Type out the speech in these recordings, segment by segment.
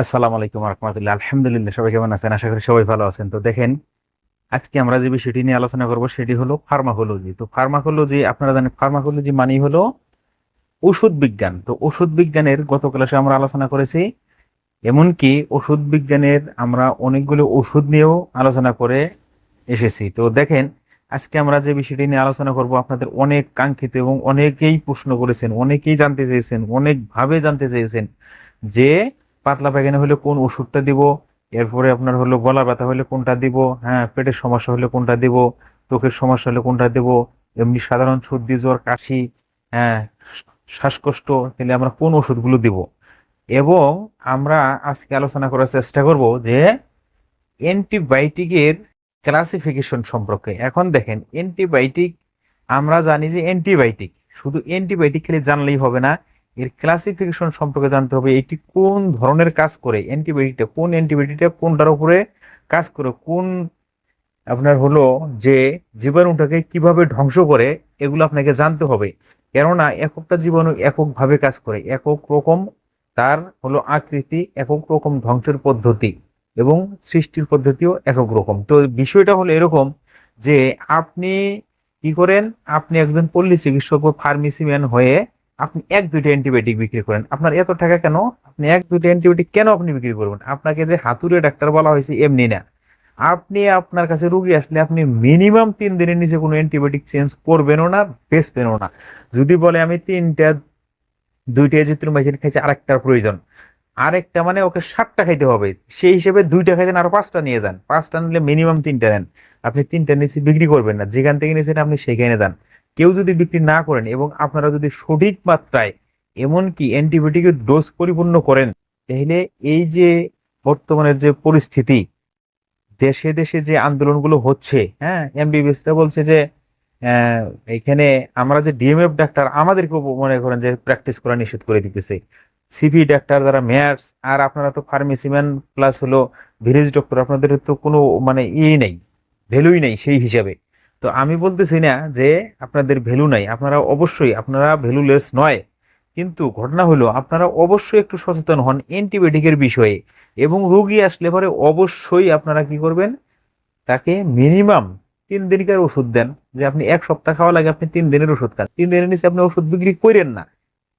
আসসালামু আলাইকুম রহমতুল্লাহ। আলহামদুলিল্লাহ, সবাই কেমন আছেন? আশা করি সবাই ভালো আছেন। তো দেখেন, আজকে আমরা যে বিষয়টি নিয়ে আলোচনা করব সেটি হলো ফার্মাকোলজি তো ফার্মাকোলজি আপনারা জানেন ফার্মাকোলজি মানেই হলো ওষুধ বিজ্ঞান। তো ওষুধ বিজ্ঞানের গত ক্লাসে আমরা আলোচনা করেছি, এমনকি ওষুধ বিজ্ঞানের আমরা অনেকগুলো ওষুধ নিয়েও আলোচনা করে এসেছি। তো দেখেন, আজকে আমরা যে বিষয়টি নিয়ে আলোচনা করব, আপনাদের অনেক কাঙ্ক্ষিত এবং অনেকেই প্রশ্ন করেছেন, অনেকেই জানতে চেয়েছেন, অনেকভাবে জানতে চেয়েছেন যে পাতলা পায়খানা হলে কোন ওষুধটা দিব? এরপরে আপনার হলো গলা ব্যথা হলে কোনটা দিব? হ্যাঁ পেটের সমস্যা হলে কোনটা দিব? চোখের সমস্যা হলে কোনটা দিব? এমনি সাধারণ সর্দি, জ্বর, কাশি হ্যাঁ শ্বাসকষ্ট, তাহলে আমরা কোন ওষুধগুলো দিব? এবং আমরা আজকে আলোচনা করার চেষ্টা করব যে অ্যান্টিবায়োটিকের ক্লাসিফিকেশন সম্পর্কে। এখন দেখেন, অ্যান্টিবায়োটিক, আমরা জানি যে অ্যান্টিবায়োটিক, শুধু অ্যান্টিবায়োটিক খেলে জানলেই হবে না এর ক্লাসিফিকেশন সম্পর্কে জানতে হবে, এটি কোন ধরনের কাজ করে? অ্যান্টিবায়োটিকটা কোন অ্যান্টিবায়োটিকটা কোনটার উপরে কাজ করে? কোন আপনার হলো যে জীবাণুটাকে কীভাবে ধ্বংস করে, এগুলো আপনাকে জানতে হবে। কেননা এককটা জীবাণু এককভাবে কাজ করে, একক রকম তার হলো আকৃতি, একক রকম ধ্বংসের পদ্ধতি এবং সৃষ্টির পদ্ধতিও একক রকম। তো বিষয়টা হলো এরকম যে আপনি কি করেন? আপনি একজন পল্লী চিকিৎসক বা ফার্মেসিম্যান হয়ে আপনি এক, দুইটা অ্যান্টিবায়োটিক বিক্রি করেন। আপনার এত টাকা কেন? আপনি এক, দুইটা অ্যান্টিবায়োটিক কেন আপনি বিক্রি করবেন? আপনাকে যে হাতুড়ে ডাক্তার বলা হয়েছে, এমনি না। আপনি আপনার কাছে রুগী আসলে আপনি মিনিমাম তিন দিনের নিচে কোনো অ্যান্টিবায়োটিক চেঞ্জ করবেনও না, বেচবেনও না। যদি বলে আমি তিনটা, দুইটা এজিথ্রোমাইসিন খাইছি, আরেকটার প্রয়োজন। আরেকটা মানে ওকে সাতটা খাইতে হবে। সেই হিসেবে দুইটা খাইতেন আরও পাঁচটা নিয়ে যান। পাঁচটা নিলে মিনিমাম তিনটা নেন। আপনি তিনটা নিচে বিক্রি করবেন না। যেখান থেকে নিয়েছেন আপনি সেখানে যান। কেউ যদি বিক্রি না করেন এবং আপনারা যদি সঠিক মাত্রায় এমনকি অ্যান্টিবায়োটিকের ডোজ পরিপূর্ণ করেন, তাহলে এই যে বর্তমানের যে পরিস্থিতি, দেশে দেশে যে আন্দোলনগুলো হচ্ছে হ্যাঁ এমবিবিএসটা বলছে যে এখানে আমরা যে ডিএমএফ ডাক্তার আমাদেরকেও মনে করেন যে প্র্যাকটিস করা নিষেধ করে দিতেছে। সিপি ডাক্তার যারা মেয়ার্স, আর আপনারা তো ফার্মেসিম্যান প্লাস হলো ভিলেজ ডক্টর, আপনাদের তো কোনো মানে ইয়ে নেই, ভ্যালুই নেই সেই হিসাবে। তো আমি বলতেছি না যে আপনাদের ভ্যালু নাই, আপনারা অবশ্যই, আপনারা ভ্যালুলেস নয়। কিন্তু ঘটনা হলো, আপনারা অবশ্যই একটু সচেতন হন অ্যান্টিবায়োটিকের বিষয়ে এবং রোগী আসলে পরে অবশ্যই আপনারা কি করবেন? তাকে মিনিমাম তিন দিনকার ওষুধ দেন। যে আপনি এক সপ্তাহ খাওয়া লাগে আপনি তিন দিনের ওষুধ খান। তিন দিনের নিচে আপনি ওষুধ বিক্রি করেন না।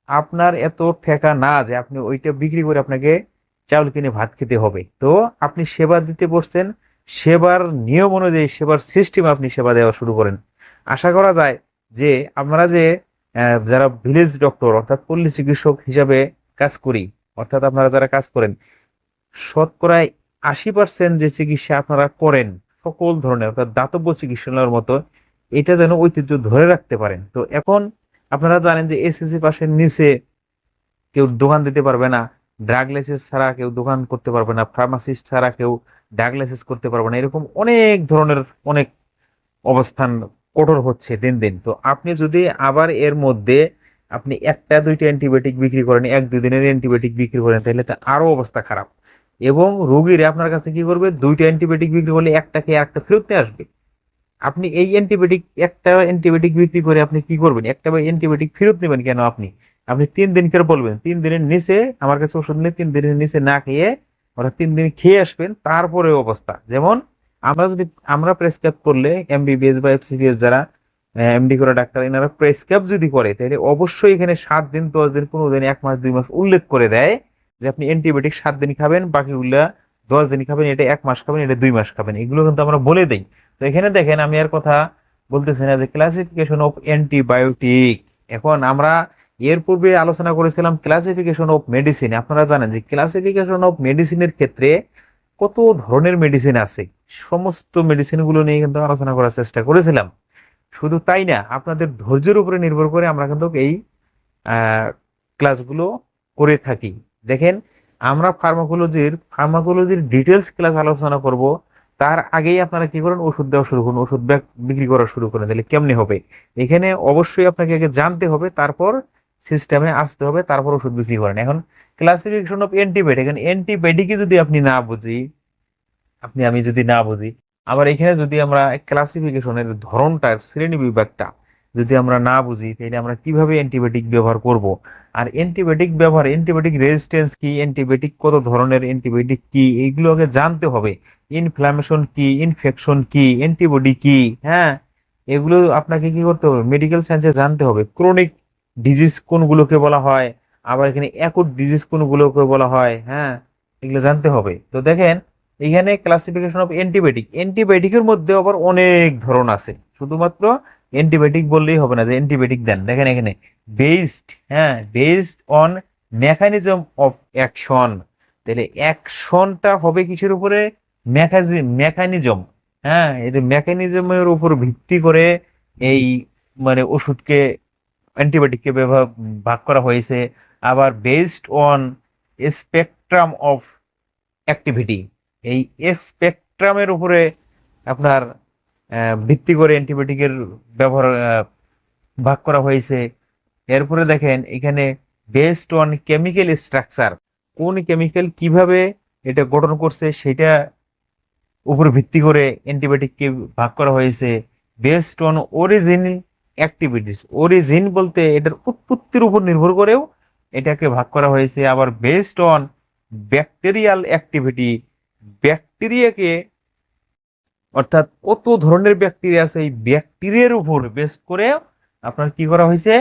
আপনার এত ঠেকা না যে আপনি ওইটা বিক্রি করে আপনাকে চাউল কিনে ভাত খেতে হবে। তো আপনি সেবা দিতে বসছেন সেবার নিয়ম অনুযায়ী, সেবার সিস্টেম আপনি সেবা দেওয়া শুরু করেন। আশা করা যায় যে আমরা যে যারা ভিলেজ ডক্টর অর্থাৎ পল্লী চিকিৎসক হিসাবে কাজ করি, অর্থাৎ আপনারা যারা কাজ করেন, শতকরায় আশি পার্সেন্ট যে চিকিৎসা আপনারা করেন, সকল ধরনের, অর্থাৎ দাতব্য চিকিৎসালয়ের মতো, এটা যেন ঐতিহ্য ধরে রাখতে পারেন। তো এখন আপনারা জানেন যে এসএসসি পাশের নিচে কেউ দোকান দিতে পারবে না ড্রাগ লাইসেন্স ছাড়া কেউ দোকান করতে পারবে না ফার্মাসিস্ট ছাড়া কেউ ড্রাগ লাইসেন্স করতে পারবে না। এরকম অনেক ধরনের অনেক অবস্থান কঠোর হচ্ছে দিন দিন। তো আপনি যদি আবার এর মধ্যে আপনি একটা দুইটা অ্যান্টিবায়োটিক বিক্রি করেন, এক দুই দিনের অ্যান্টিবায়োটিক বিক্রি করেন, তাহলে তো আরও অবস্থা খারাপ। এবং রোগীরা আপনার কাছে কি করবে? দুইটা অ্যান্টিবায়োটিক বিক্রি করলে একটা খেয়ে একটা ফেরত নিয়ে আসবে। আপনি এই অ্যান্টিবায়োটিক, একটা অ্যান্টিবায়োটিক বিক্রি করে আপনি কি করবেন? একটা বা অ্যান্টিবায়োটিক ফেরত নেবেন কেন আপনি? আপনি তিন দিন করে বলবেন, তিন দিনের নিচে আমার কাছে ওষুধ নিয়ে তিন দিনের নিচে না খেয়ে ওরা তিন দিন খেয়ে আসবেন, তারপরে অবস্থা। যেমন আমরা যদি, আমরা প্রেসক্রাইব করলে এমবিবিএস বা এফসিবিএস যারা এমডি করা ডাক্তার, এনারা প্রেসক্রাইব যদি করে, তাহলে অবশ্যই এখানে সাত দিন, দশ দিন, পনেরো দিন, এক মাস, দুই মাস উল্লেখ করে দেয় যে আপনি অ্যান্টিবায়োটিক সাত দিন খাবেন, বাকিগুলা দশ দিন খাবেন, এটা এক মাস খাবেন, এটা দুই মাস খাবেন, এগুলো কিন্তু আমরা বলে দিই। তো এখানে দেখেন, আমি আর কথা বলতেছি না যে ক্লাসিফিকেশন অফ অ্যান্টিবায়োটিক এখন আমরা এর পূর্বে আলোচনা করেছিলাম ক্লাসিফিকেশন অফ মেডিসিন আপনারা জানেন যে ক্লাসিফিকেশন অফ মেডিসিনের ক্ষেত্রে কত ধরনের মেডিসিন আছে? সমস্ত মেডিসিনগুলো নিয়ে কিন্তু আলোচনা করার চেষ্টা করেছিলাম। শুধু তাই না, আপনাদের ধৈর্যের উপরে নির্ভর করে আমরা কিন্তু এই ক্লাসগুলো করে থাকি। দেখেন, আমরা ফার্মাকোলজির ফার্মাকোলজির ডিটেলস ক্লাস আলোচনা করব। তার আগেই আপনারা কি করেন, ওষুধ দেওয়া শুরু করুন, ওষুধ বিক্রি করা শুরু করেন তাহলে কেমনি হবে? এখানে অবশ্যই আপনাকে আগে জানতে হবে, তারপর সিস্টেমে আসতে হবে, তারপর ওষুধ বিক্রি করেন। এখন ক্লাসিফিকেশন অফ অ্যান্টিবায়োটিক এখন অ্যান্টিবায়োটিকই যদি আপনি না বুঝি, আপনি, আমি যদি না বুঝি, আবার এখানে যদি আমরা ক্লাসিফিকেশনের ধরনটার শ্রেণি বিভাগটা যদি আমরা না বুঝি, তাহলে আমরা কীভাবে অ্যান্টিবায়োটিক ব্যবহার করব? আর অ্যান্টিবায়োটিক ব্যবহার অ্যান্টিবায়োটিক রেজিস্ট্যান্স কি অ্যান্টিবায়োটিক কত ধরনের অ্যান্টিবায়োটিক কি, এইগুলো আগে জানতে হবে। ইনফ্লামেশন কি ইনফেকশন কি অ্যান্টিবডি কি হ্যাঁ? এগুলো আপনাকে কি করতে হবে? মেডিকেল সায়েন্সে জানতে হবে। ক্রনিক ডিজিজ কোনগুলোকে বলা হয়? আবার এখানে অ্যাকুট ডিজিজ কোনগুলোকে বলা হয়? হ্যাঁ এগুলো জানতে হবে। তো দেখেন, এখানে ক্লাসিফিকেশন অফ অ্যান্টিবায়োটিক অ্যান্টিবায়োটিকের মধ্যে আবার অনেক ধরন আছে। শুধুমাত্র অ্যান্টিবায়োটিক বললেই হবে না, যে অ্যান্টিবায়োটিক দেন। দেখেন এখানে বেসড হ্যাঁ based on mechanism of action তাহলে অ্যাকশনটা হবে কিসের উপরে? মেকানিজম হ্যাঁ এটা মেকানিজমের উপর ভিত্তি করে এই মানে ওষুধকে অ্যান্টিবায়োটিককে ব্যবহার, ভাগ করা হয়েছে। আবার based on spectrum of activity এই স্পেকট্রামের উপরে আপনার ভিত্তি করে অ্যান্টিবায়োটিকের ব্যবহার ভাগ করা হয়েছে। এরপরে দেখেন, এখানে বেসড অন কেমিক্যাল স্ট্রাকচার কোন কেমিক্যাল কীভাবে এটা গঠন করছে সেটা উপর ভিত্তি করে অ্যান্টিবায়োটিককে ভাগ করা হয়েছে। Based on origin activities origin বলতে এটার উৎপত্তির উপর নির্ভর করেও এটাকে ভাগ করা হয়েছে। আবার বেসড অন ব্যাকটেরিয়াল অ্যাক্টিভিটি ব্যাকটেরিয়াকে অর্থাৎ কত ধরনের ব্যাকটেরিয়া আছে, এই ব্যাকটেরিয়ার উপর বেস করে আপনার কি করা হয়েছে?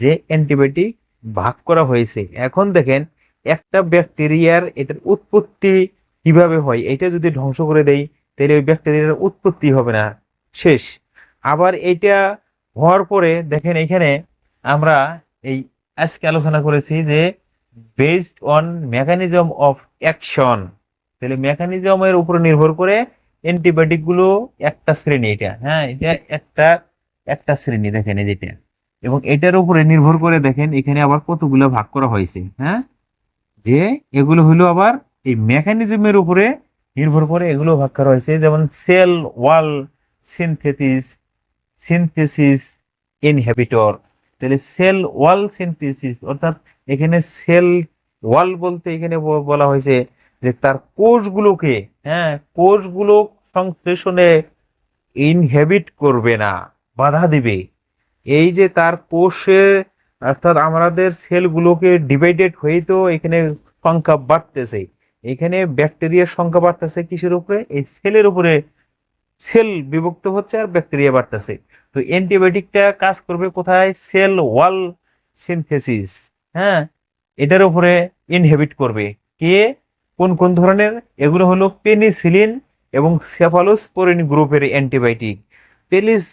যে অ্যান্টিবায়োটিক ভাগ করা হয়েছে। এখন দেখেন, একটা ব্যাকটেরিয়ার এটার উৎপত্তি কীভাবে হয় এটা যদি ধ্বংস করে দেই, তাহলে ওই ব্যাকটেরিয়ার উৎপত্তি হবে না। শেষ। আবার এটা হওয়ার পরে দেখেন এখানে আমরা এই আজকে আলোচনা করেছি যে based on mechanism of action তাহলে মেকানিজমের উপর নির্ভর করে অ্যান্টিবায়োটিকগুলো একটা শ্রেণি এটা হ্যাঁ এটা একটা একটা শ্রেণি দেখেন যেটা। এবং এটার উপরে নির্ভর করে দেখেন এখানে আবার কতগুলো ভাগ করা হয়েছে হ্যাঁ? যে এগুলো হলো আবার এই মেকানিজমের উপরে নির্ভর করে এগুলো ভাগ করা হয়েছে, যেমন cell wall synthesis synthesis inhibitor তাহলে সেল ওয়াল সিনথেসিস অর্থাৎ এখানে সেল ওয়াল বলতে এখানে বলা হয়েছে যে তার কোষগুলোকে হ্যাঁ কোষগুলো সংশ্লেষণে ইনহেবিট করবে না, বাধা দিবে। এই যে তার কোষের অর্থাৎ আমাদের সেলগুলোকে ডিভাইডেড হয়ে তো এখানে সংখ্যা বাড়তেছে। এখানে ব্যাকটেরিয়ার সংখ্যা বাড়তেছে কিসের উপরে? এই সেলের উপরে সেল বিভক্ত হচ্ছে আর ব্যাকটেরিয়া বাড়তেছে। তো অ্যান্টিবায়োটিকটা কাজ করবে কোথায়? সেল ওয়াল সিনথেসিস হ্যাঁ? এটার উপরে ইনহেবিট করবে। কে? কোন কোন ধরনের? এগুলো হলো পেনিসিলিন এবং সেফালোস্পোরিন গ্রুপের অ্যান্টিবায়োটিক। পেলিস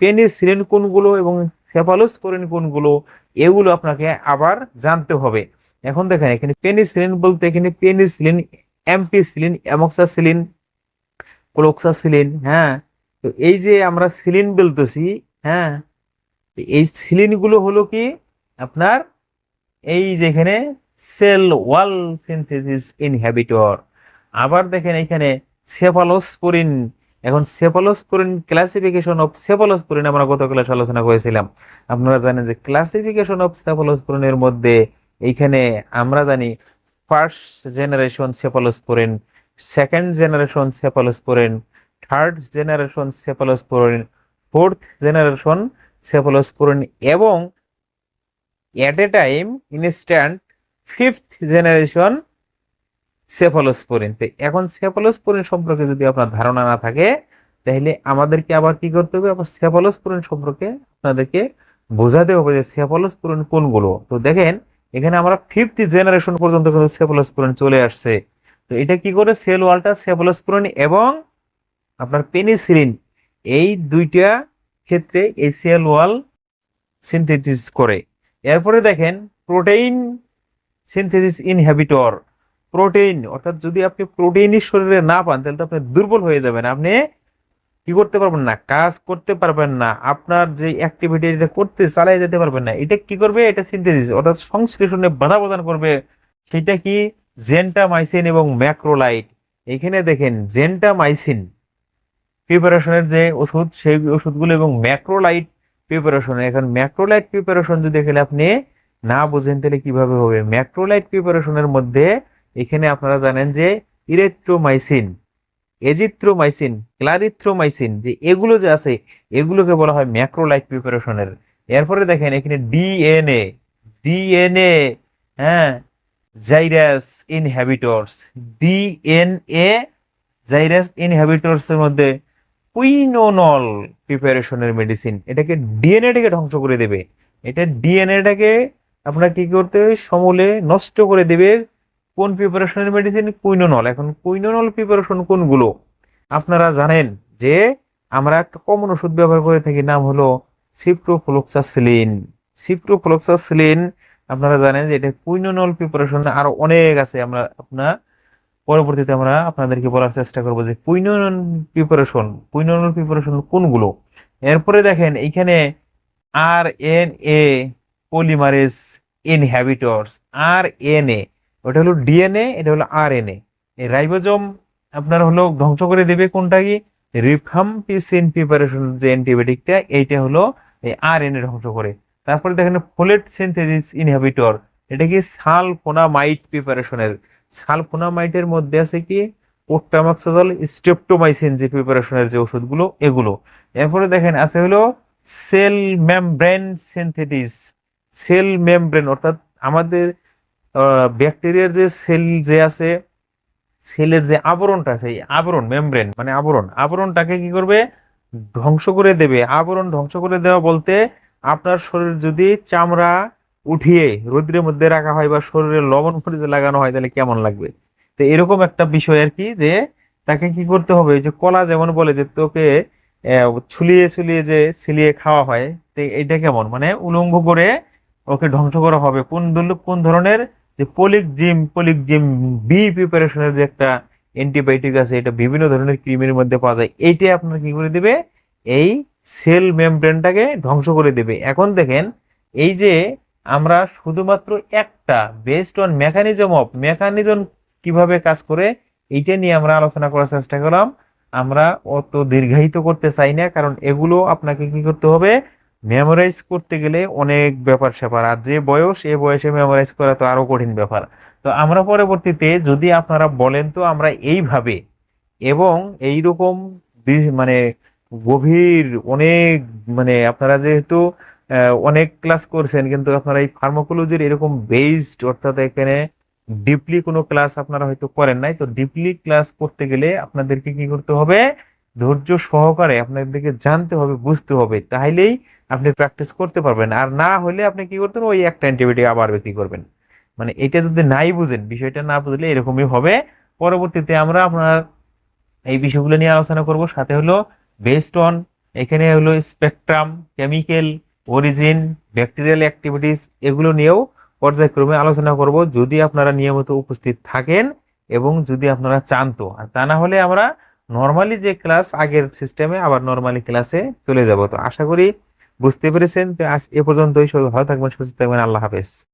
পেনিসিলিন কোনগুলো এবং সেফালোস্পোরিন কোনগুলো, এগুলো আপনাকে আবার জানতে হবে। এখন দেখেন, এখানে পেনিসিলিন বলতে এখানে পেনিসিলিন, অ্যাম্পিসিলিন, অ্যামক্সাসিলিন ক্লোক্সাসিলিন হ্যাঁ? তো এই যে আমরা সিলিন বলতেছি হ্যাঁ? এই সিলিনগুলো হলো কি? আপনার এই যেখানে সেল ওয়াল সিনথেসিস ইনহিবিটর আবার দেখেন এখানে সেফালোস্পোরিন। এখন সেফালোস্পোরিন ক্লাসিফিকেশন অফ সেফালোস্পোরিন আমরা গত ক্লাস আলোচনা করেছিলাম। আপনারা জানেন যে ক্লাসিফিকেশন অফ সেফালোস্পোরিনের মধ্যে এইখানে আমরা জানি first generation cephalosporin. Second generation cephalosporin third generation cephalosporin fourth generation cephalosporin এবং at a time instant fifth generation cephalosporin তো এখন সেফালোস্পোরিন সম্পর্কে যদি আপনার ধারণা না থাকে, তাহলে আমাদেরকে আবার কি করতে হবে? আবার সেফালোস্পোরিন সম্পর্কে আপনাদেরকে বোঝাতে হবে যে সেফালোস্পোরিন কোনগুলো। তো দেখেন, এখানে আমরা ফিফথ জেনারেশন পর্যন্ত কিন্তু সেফালোস্পোরিন চলে আসছে। তো এটা কি করে? সেল ওয়ালটা সেফালোস্পোরিন এবং আপনার পেনিসিলিন, এই দুইটা ক্ষেত্রে এই সেল ওয়াল সিনথেসিস করে। এরপরে দেখেন, প্রোটিন সিনথেসিস ইনহিবিটর প্রোটিন, অর্থাৎ যদি আপনি প্রোটিনই শরীরে না পান, তাহলে তো আপনি দুর্বল হয়ে যাবেন। আপনি কি করতে পারবেন না? কাজ করতে পারবেন না। আপনার যে অ্যাক্টিভিটি এটা করতে চালিয়ে যেতে পারবেন না। এটা কি করবে? এটা সিনথেসিস, অর্থাৎ সংশ্লেষণে বাধা প্রদান করবে। সেটা কি? জেন্টামাইসিন এবং ম্যাক্রোলাইট। এখানে দেখেন, জেন্টামাইসিন প্রিপারেশনের যে ওষুধ, সেই ওষুধগুলো এবং ম্যাক্রোলাইট প্রিপারেশন এখন ম্যাক্রোলাইট প্রিপারেশন যদি এখানে আপনি, না বুঝেন তাহলে কীভাবে হবে? ম্যাক্রোলাইট প্রিপারেশনের মধ্যে এখানে আপনারা জানেন যে ইরেথ্রোমাইসিন এজিথ্রোমাইসিন, ক্লারিথ্রোমাইসিন যে এগুলো যে আছে, এগুলোকে বলা হয় ম্যাক্রোলাইট প্রিপারেশনের এরপরে দেখেন এখানে ডিএনএ ডিএনএ হ্যাঁ gyrase inhibitors, DNA gyrase inhibitors এর মধ্যে কুইনোনল প্রিপারেশনের মেডিসিন, এটাকে ডিএনএটাকে ধ্বংস করে দেবে। এটা ডিএনএটাকে আপনার কি করতে সমূলে নষ্ট করে দেবে। কোন প্রিপারেশনের মেডিসিন? কুইনোনল। এখন কুইনোনল প্রিপারেশন কোনগুলো? আপনারা জানেন যে আমরা একটা কমন ওষুধ ব্যবহার করে থাকি, নাম হলো সিপ্রোফ্লোক্সাসিলিন। সিপ্রোফ্লোক্সাসিলিন আপনারা জানেন যে এটা কুইনোনল প্রিপারেশন আরও অনেক আছে। আমরা আপনার পরবর্তীতে আমরা আপনাদেরকে বলার চেষ্টা করব যে কুইনোনল প্রিপারেশন কুইনোনল প্রিপারেশন কোনগুলো? এরপরে দেখেন এখানে R N A polymerase inhibitors R N A ওটা হলো ডিএনএ এটা হলো আর এন এ রাইবোজোম আপনার হলো ধ্বংস করে দেবে কোনটা কি? রিফাম্পিসিন প্রিপারেশন যে অ্যান্টিবায়োটিকটা এইটা হলো এই আর এন এ ধ্বংস করে। তারপরে দেখেন ফোলেট সিনথেসিস ইনহিবিটর এটা কি সালফোনামাইড প্রিপারেশনের সালফোনামাইডের মধ্যে আছে কি? পোট্টামাক্সাজল স্ট্রেপ্টোমাইসিন যে প্রিপারেশনের যে ওষুধগুলো, এগুলো। এরপরে দেখেন আছে হলো cell membrane synthesis cell membrane অর্থাৎ আমাদের ব্যাকটেরিয়ার যে সেল যে আছে সেলের যে আবরণটা আছে, এই আবরণ মেমব্রেন মানে আবরণ, আবরণটাকে কি করবে? ধ্বংস করে দেবে। আবরণ ধ্বংস করে দেওয়া বলতে আপনার শরীর যদি চামড়া উঠিয়ে রোদ্রের মধ্যে রাখা হয় বা শরীরে লবণ মরিচ লাগানো হয়, তাহলে কেমন লাগবে? তো এরকম একটা বিষয় আর কি যে, তাকে কি করতে হবে? যে কলা যেমন বলে যে তোকে ছুলিয়ে ছুলিয়ে যে ছিলিয়ে খাওয়া হয়, তো এটা কেমন? মানে উলঙ্গ করে ওকে ধ্বংস করা হবে। কোন কোন ধরনের? যে polymyxin polymyxin B প্রিপারেশনের যে একটা অ্যান্টিবায়োটিক আছে, এটা বিভিন্ন ধরনের ক্রিমের মধ্যে পাওয়া যায়। এইটাই আপনার কি করে দিবে? এই সেল মেমব্রেনটাকে ধ্বংস করে দেবে। এখন দেখেন, এই যে আমরা শুধুমাত্র একটা based on mechanism of mechanism কীভাবে কাজ করে, এইটা নিয়ে আমরা আলোচনা করার চেষ্টা করলাম। আমরা অত দীর্ঘায়িত করতে চাই না, কারণ এগুলো আপনাকে কি করতে হবে? মেমোরাইজ করতে গেলে অনেক ব্যাপার স্যাপার, আর যে বয়স, এ বয়সে মেমোরাইজ করা তো আরও কঠিন ব্যাপার। তো আমরা পরবর্তীতে যদি আপনারা বলেন তো আমরা এইভাবে, এবং এইরকম বি- মানে গভীর, অনেক মানে আপনারা যেহেতু অনেক ক্লাস করছেন, কিন্তু আপনারা এই ফার্মাকোলজির এরকম বেসড অর্থাৎ এখানে ডিপলি কোনো ক্লাস আপনারা হয়তো করেন নাই, তো ডিপলি ক্লাস করতে গেলে আপনাদেরকে কি করতে হবে? ধৈর্য সহকারে আপনাদেরকে জানতে হবে, বুঝতে হবে তাহলেই আপনি প্র্যাকটিস করতে পারবেন। আর না হলে আপনি কি করতেন ওই একটা অ্যান্টিবায়োটিক আবার বিক্রি করবেন। মানে এটা যদি নাই বুঝেন, বিষয়টা না বুঝলে এরকমই হবে। পরবর্তীতে আমরা আপনার এই বিষয়গুলো নিয়ে আলোচনা করব, সাথে হলো বেসড অন এখানে হলো spectrum chemical origin bacterial activities এগুলো নিয়েও পর্যায়ক্রমে আলোচনা করব। যদি আপনারা নিয়মিত উপস্থিত থাকেন এবং যদি আপনারা চান তো আর তা না হলে আমরা নর্মালি যে ক্লাস আগের সিস্টেমে আবার নর্মালি ক্লাসে চলে যাব। তো আশা করি বুঝতে পেরেছেন। তো আজ এ পর্যন্তই। সবাই ভালো থাকবেন, সুস্থ থাকবেন। আল্লাহ হাফেজ।